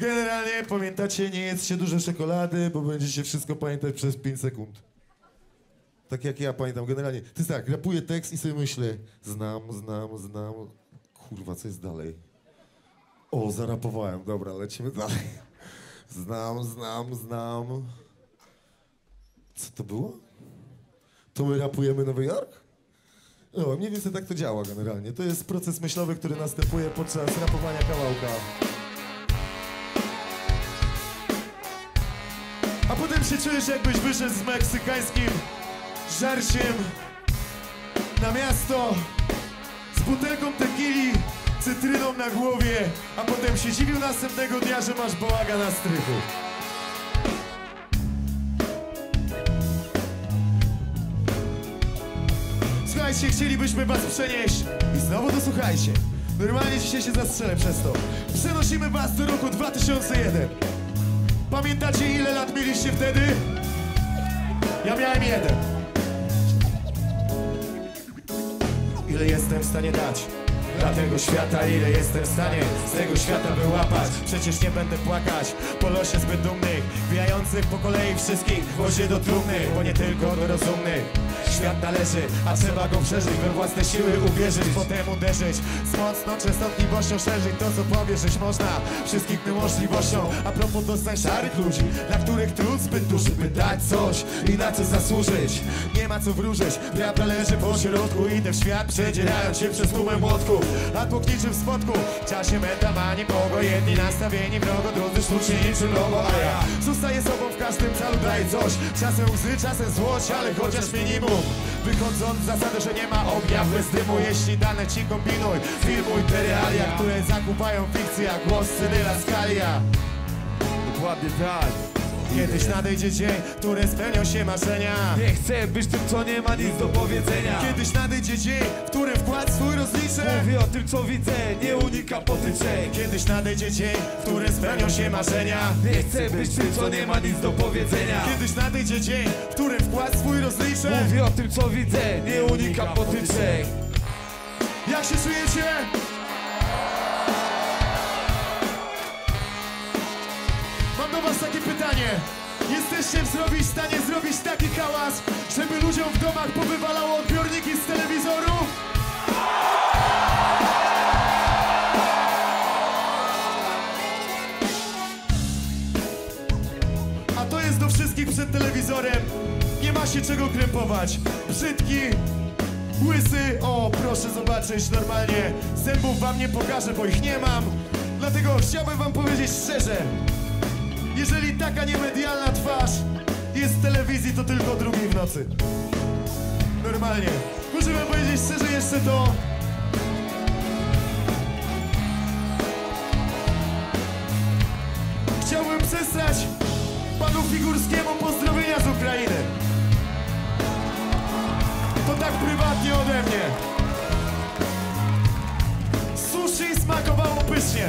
Generalnie pamiętacie, nie jedzcie dużo czekolady, bo będziecie wszystko pamiętać przez 5 sekund. Tak jak ja pamiętam, generalnie. To jest tak, rapuję tekst i sobie myślę, znam, znam, znam. Kurwa, co jest dalej? O, zarapowałem, dobra, lecimy dalej. Znam, znam, znam. Co to było? To my rapujemy Nowy Jork? No, mniej więcej tak to działa generalnie. To jest proces myślowy, który następuje podczas rapowania kawałka. A potem się czujesz jakbyś wyszedł z meksykańskim żarsiem na miasto z butelką tequili, cytryną na głowie, a potem się dziwił następnego dnia, że masz bałaga na strychu. Słuchajcie, chcielibyśmy was przenieść i znowu dosłuchajcie. Normalnie dzisiaj się zastrzelę przez to. Przenosimy was do roku 2001. Pamiętacie ile lat mieliście wtedy? Ja miałem jeden. Ile jestem w stanie dać? Dla tego świata ile jestem w stanie z tego świata wyłapać. Przecież nie będę płakać po losie zbyt dumnych Wijających po kolei wszystkich w do trumny Bo nie tylko do rozumnych. Świat należy, a trzeba go przeżyć We własne siły uwierzyć, potem uderzyć. Z mocną częstotliwością szerzyć to co powierzyć można Wszystkich możliwością A propos dostań szarych ludzi Dla których trud zbyt duży by dać coś I na co zasłużyć. Nie ma co wróżyć, prawda leży po środku Idę w świat przedzierając się przez tłumem młotków A dwóch niczym w spotku. Czasie meta ma nikogo. Jedni nastawieni wrogo, drudzy sztucznie niczym logo A ja zostaję sobą w każdym calu daję coś. Czasem łzy, czasem złość, ale chociaż minimum. Wychodząc z zasady, że nie ma ognia bez dymu Jeśli dane ci kombinuj. Filmuj te realia, które zakupają fikcję A głos Cyryla Skalia. Dokładnie tak Kiedyś nadejdzie dzień, w którym spełnią się marzenia. Nie chcę być tym, co nie ma nic do powiedzenia. Kiedyś nadejdzie dzień, w którym wkład swój rozliczę. Mówię o tym, co widzę, nie unika potyczek. Kiedyś nadejdzie dzień, w którym spełnią się marzenia. Nie chcę być tym, co nie ma nic do powiedzenia. Kiedyś nadejdzie dzień, w którym wkład swój rozliczę. Mówię o tym, co widzę, nie unika potyczek. Jak się czujecie? Mam do was takie pytanie. Jesteście w zrobić, stanie zrobić taki hałas Żeby ludziom w domach powywalało odbiorniki z telewizoru? A to jest do wszystkich przed telewizorem. Nie ma się czego krępować. Brzydki, Łysy, o proszę zobaczyć normalnie. Zębów wam nie pokażę, bo ich nie mam. Dlatego chciałbym wam powiedzieć szczerze Jeżeli taka niemedialna twarz jest w telewizji, to tylko drugiej w nocy Normalnie Muszę wam powiedzieć szczerze jeszcze to Chciałbym przesłać panu Figurskiemu pozdrowienia z Ukrainy to tak prywatnie ode mnie. Sushi smakowało pysznie.